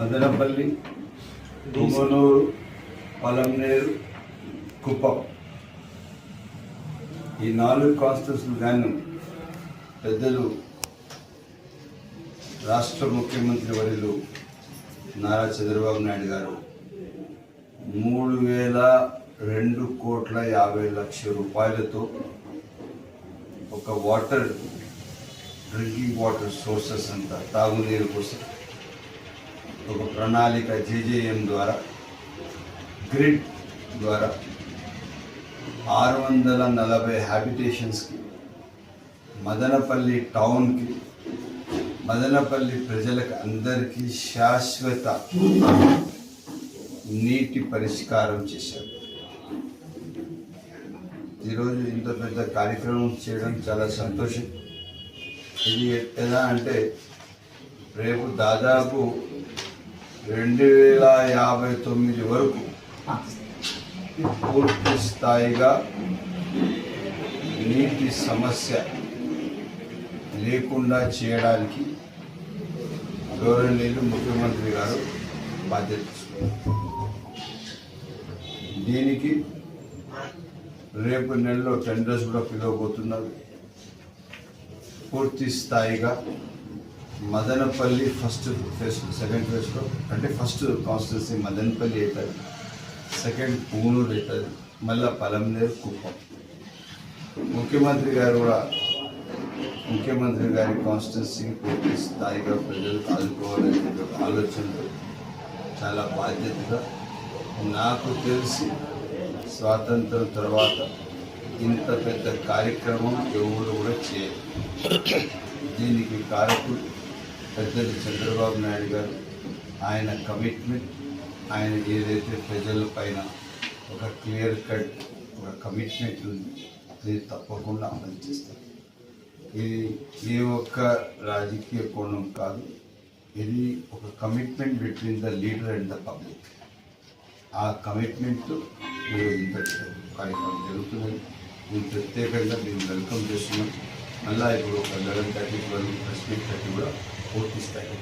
మదనపల్లి దుమ్మనూరు పలంనేరు కుప్పం. ఈ నాలుగు కాన్స్టిట్యూన్సీలు గాను పెద్దలు రాష్ట్ర ముఖ్యమంత్రి వర్యులు నారా చంద్రబాబు నాయుడు గారు మూడు వేల రెండు కోట్ల యాభై లక్షల రూపాయలతో ఒక వాటర్ డ్రింకింగ్ వాటర్ సోర్సెస్ అంతా తాగునీరు కోసం. ఒక ప్రణాళిక జేజేఎం ద్వారా గ్రిడ్ ద్వారా ఆరు వందల నలభై హ్యాబిటేషన్స్కి మదనపల్లి టౌన్కి మదనపల్లి ప్రజలకు అందరికీ శాశ్వత నీటి పరిష్కారం చేశారు. ఈరోజు ఇంత పెద్ద కార్యక్రమం చేయడం చాలా సంతోషం. ఇది ఎలా అంటే రేపు దాదాపు రెండు వేల యాభై తొమ్మిది వరకు పూర్తి స్థాయిగా నీటి సమస్య లేకుండా చేయడానికి గౌరవనీయులు ముఖ్యమంత్రి గారు బాధ్యత దీనికి రేపు నెలలో టెండర్స్ కూడా పిలవబోతున్నారు. పూర్తి స్థాయిగా మదనపల్లి ఫస్ట్ ఫేజ్ సెకండ్ ఫేజ్లో అంటే ఫస్ట్ కాన్స్టిట్యున్సీ మదనపల్లి అవుతుంది సెకండ్ పూనూరు అవుతుంది మళ్ళీ పలంనేరు కుప్పం. ముఖ్యమంత్రి గారు కూడా ముఖ్యమంత్రి గారి కాన్స్టిట్యున్సీ పూర్తి స్థాయిగా ప్రజలు ఆదుకోవాలనే ఒక ఆలోచనతో చాలా బాధ్యతగా నాకు తెలిసి స్వాతంత్రం తర్వాత ఇంత పెద్ద కార్యక్రమం ఎవరు కూడా చేయరు. దీనికి కారకుడు పెద్దలు చంద్రబాబు నాయుడు గారు ఆయన కమిట్మెంట్ ఆయన ఏదైతే ప్రజల పైన ఒక క్లియర్ కట్ ఒక కమిట్మెంట్ ఉంది అది తప్పకుండా అమలు చేస్తారు. ఇది ఏ ఒక్క రాజకీయ కోణం కాదు ఇది ఒక commitment between the leader and the public ఆ కమిట్మెంట్ ఈరోజు ఇంత కార్యక్రమం జరుగుతున్నది. మేము ప్రత్యేకంగా మేము వెల్కమ్ చేస్తున్నాం మళ్ళా ఇప్పుడు ఒక eleven thirty twelve press meet thirty కూడా పూర్తి స్థాయిలో